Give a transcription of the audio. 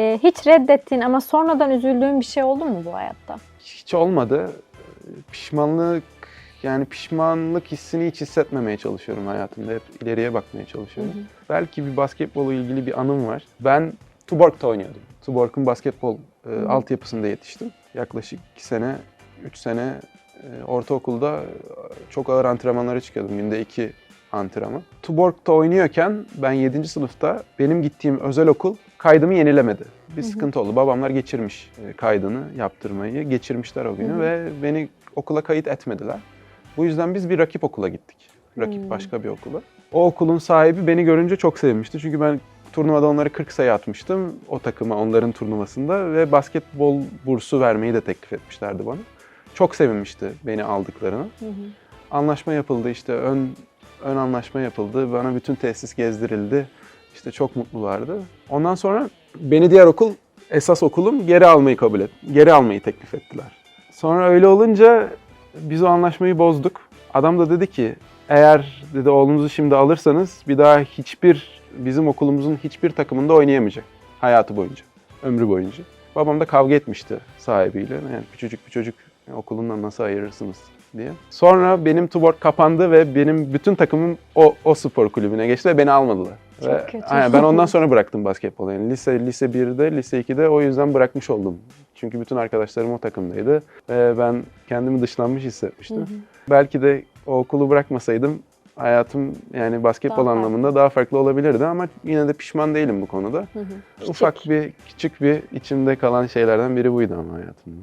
Ee, hiç reddettiğin ama sonradan üzüldüğün bir şey oldu mu bu hayatta? Hiç olmadı. Pişmanlık yani pişmanlık hissini hiç hissetmemeye çalışıyorum hayatımda. Hep ileriye bakmaya çalışıyorum. Hı hı. Belki bir basketbolla ilgili bir anım var. Ben Tuborg'da oynuyordum. Tuborg'un basketbol e, hı. altyapısında yetiştim. Yaklaşık 2 sene, 3 sene e, ortaokulda e, çok ağır antrenmanlara çıkıyordum. Günde 2 antrenman. Tuborg'da oynuyorken ben 7. sınıfta benim gittiğim özel okul kaydımı yenilemedi. Bir Hı hı. sıkıntı oldu. Babamlar geçirmiş e, kaydını yaptırmayı. Geçirmişler o günü Hı hı. ve beni okula kayıt etmediler. Bu yüzden biz bir rakip okula gittik. Rakip Hmm. başka bir okula. O okulun sahibi beni görünce çok sevmişti. Çünkü ben turnuvada onları 40 sayı atmıştım o takıma onların turnuvasında ve basketbol bursu vermeyi de teklif etmişlerdi bana. Çok sevinmişti beni aldıklarına. Hı hı. Anlaşma yapıldı işte ön ön anlaşma yapıldı. Bana bütün tesis gezdirildi. İşte çok mutlulardı. Ondan sonra beni diğer okul esas okulum geri almayı kabul et. Geri almayı teklif ettiler. Sonra öyle olunca biz o anlaşmayı bozduk. Adam da dedi ki eğer dedi oğlunuzu şimdi alırsanız bir daha hiçbir bizim okulumuzun hiçbir takımında oynayamayacak hayatı boyunca, ömrü boyunca. Babam da kavga etmişti sahibiyle. Yani küçücük bir çocuk okulundan nasıl ayırırsınız diye. Sonra benim Tuborg kapandı ve benim bütün takımım o, o spor kulübüne geçti ve beni almadılar. Çok ve, kötü. Aynen, ben ondan sonra bıraktım basketbolu. Yani lise, lise 1'de, lise 2'de o yüzden bırakmış oldum. Çünkü bütün arkadaşlarım o takımdaydı ve ben kendimi dışlanmış hissetmiştim. Hı hı. Belki de o okulu bırakmasaydım hayatım yani basketbol Daha farklı. anlamında daha farklı olabilirdi ama yine de pişman değilim bu konuda. Hı hı. Ufak bir, küçük bir içimde kalan şeylerden biri buydu ama hayatımda.